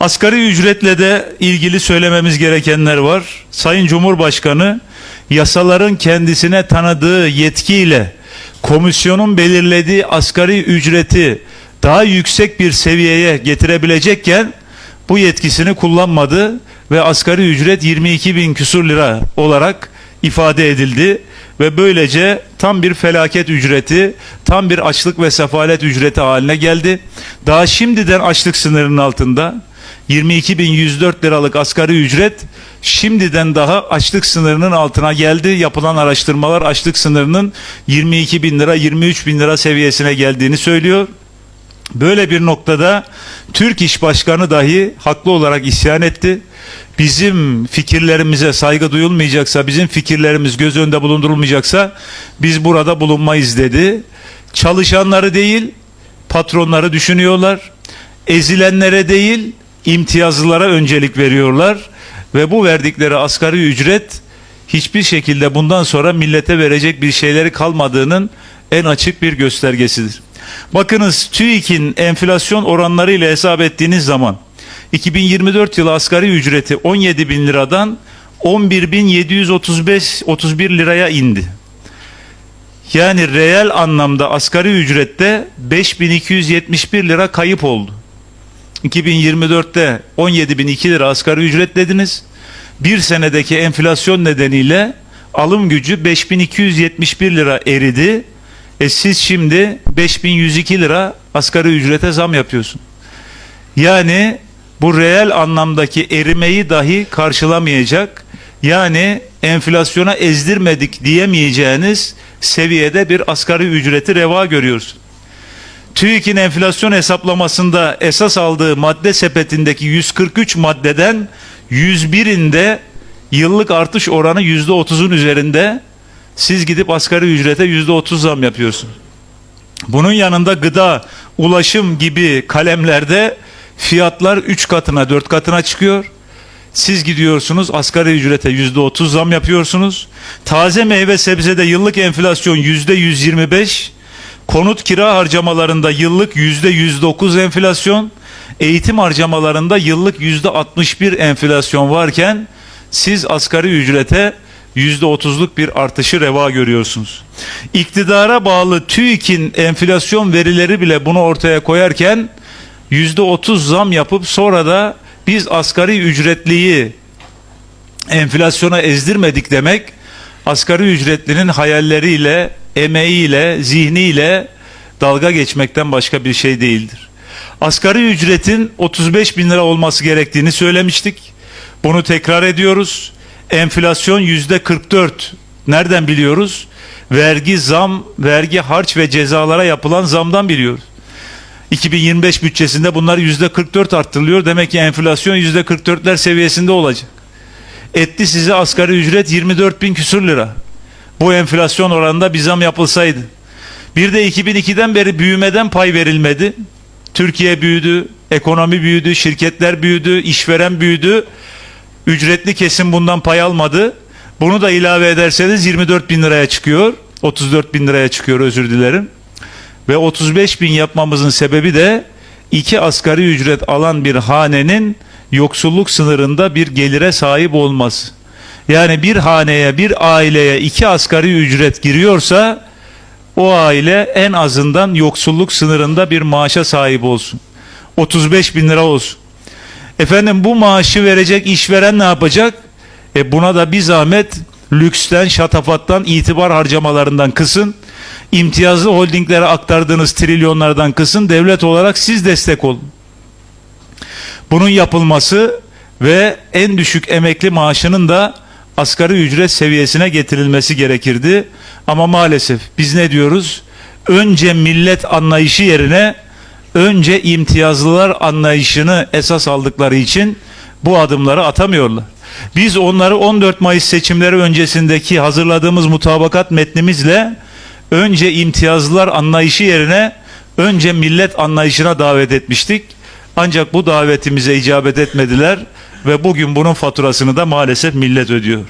Asgari ücretle de ilgili söylememiz gerekenler var. Sayın Cumhurbaşkanı yasaların kendisine tanıdığı yetkiyle komisyonun belirlediği asgari ücreti daha yüksek bir seviyeye getirebilecekken bu yetkisini kullanmadı ve asgari ücret 22 bin küsur lira olarak ifade edildi ve böylece tam bir felaket ücreti, tam bir açlık ve sefalet ücreti haline geldi. Daha şimdiden açlık sınırının altında 22.104 liralık asgari ücret şimdiden daha açlık sınırının altına geldi. Yapılan araştırmalar açlık sınırının 22 bin lira 23 bin lira seviyesine geldiğini söylüyor. Böyle bir noktada Türk İş Başkanı dahi haklı olarak isyan etti. Bizim fikirlerimize saygı duyulmayacaksa, bizim fikirlerimiz göz önünde bulundurulmayacaksa biz burada bulunmayız dedi. Çalışanları değil, patronları düşünüyorlar. Ezilenlere değil, imtiyazlılara öncelik veriyorlar ve bu verdikleri asgari ücret hiçbir şekilde bundan sonra millete verecek bir şeyleri kalmadığının en açık bir göstergesidir. Bakınız TÜİK'in enflasyon oranları ile hesap ettiğiniz zaman 2024 yılı asgari ücreti 17 bin liradan 11.735 31 liraya indi. Yani reel anlamda asgari ücrette 5271 lira kayıp oldu. 2024'te 17.002 lira asgari ücret dediniz. Bir senedeki enflasyon nedeniyle alım gücü 5271 lira eridi. E siz şimdi 5102 lira asgari ücrete zam yapıyorsun. Yani bu reel anlamdaki erimeyi dahi karşılamayacak. Yani enflasyona ezdirmedik diyemeyeceğiniz seviyede bir asgari ücreti reva görüyoruz. TÜİK'in enflasyon hesaplamasında esas aldığı madde sepetindeki 143 maddeden 101'inde yıllık artış oranı %30'un üzerinde siz gidip asgari ücrete %30 zam yapıyorsunuz. Bunun yanında gıda, ulaşım gibi kalemlerde fiyatlar 3 katına 4 katına çıkıyor. Siz gidiyorsunuz asgari ücrete %30 zam yapıyorsunuz. Taze meyve sebzede yıllık enflasyon %125. Konut kira harcamalarında yıllık %109 enflasyon. Eğitim harcamalarında yıllık %61 enflasyon varken siz asgari ücrete %30'luk bir artışı reva görüyorsunuz. İktidara bağlı TÜİK'in enflasyon verileri bile bunu ortaya koyarken %30 zam yapıp sonra da biz asgari ücretliyi enflasyona ezdirmedik demek asgari ücretlinin hayalleriyle, emeğiyle, zihniyle dalga geçmekten başka bir şey değildir. Asgari ücretin 35 bin lira olması gerektiğini söylemiştik. Bunu tekrar ediyoruz. Enflasyon yüzde 44. Nereden biliyoruz? Vergi, zam, vergi, harç ve cezalara yapılan zamdan biliyoruz. 2025 bütçesinde bunlar yüzde 44 arttırılıyor. Demek ki enflasyon yüzde 44'ler seviyesinde olacak. Etti size asgari ücret 24 bin küsür lira. Bu enflasyon oranında bir zam yapılsaydı. Bir de 2002'den beri büyümeden pay verilmedi. Türkiye büyüdü, ekonomi büyüdü, şirketler büyüdü, işveren büyüdü. Ücretli kesim bundan pay almadı. Bunu da ilave ederseniz 24 bin liraya çıkıyor. 34 bin liraya çıkıyor özür dilerim. Ve 35 bin yapmamızın sebebi de iki asgari ücret alan bir hanenin yoksulluk sınırında bir gelire sahip olması. Yani bir haneye, bir aileye iki asgari ücret giriyorsa o aile en azından yoksulluk sınırında bir maaşa sahip olsun. 35 bin lira olsun. Efendim bu maaşı verecek işveren ne yapacak? E buna da bir zahmet lüksten, şatafattan, itibar harcamalarından kısın. imtiyazlı holdinglere aktardığınız trilyonlardan kısın. Devlet olarak siz destek olun. Bunun yapılması ve en düşük emekli maaşının da asgari ücret seviyesine getirilmesi gerekirdi. Ama maalesef biz ne diyoruz? Önce millet anlayışı yerine önce imtiyazlılar anlayışını esas aldıkları için bu adımları atamıyorlar. Biz onları 14 Mayıs seçimleri öncesindeki hazırladığımız mutabakat metnimizle önce imtiyazlılar anlayışı yerine önce millet anlayışına davet etmiştik. Ancak bu davetimize icabet etmediler ve bugün bunun faturasını da maalesef millet ödüyor.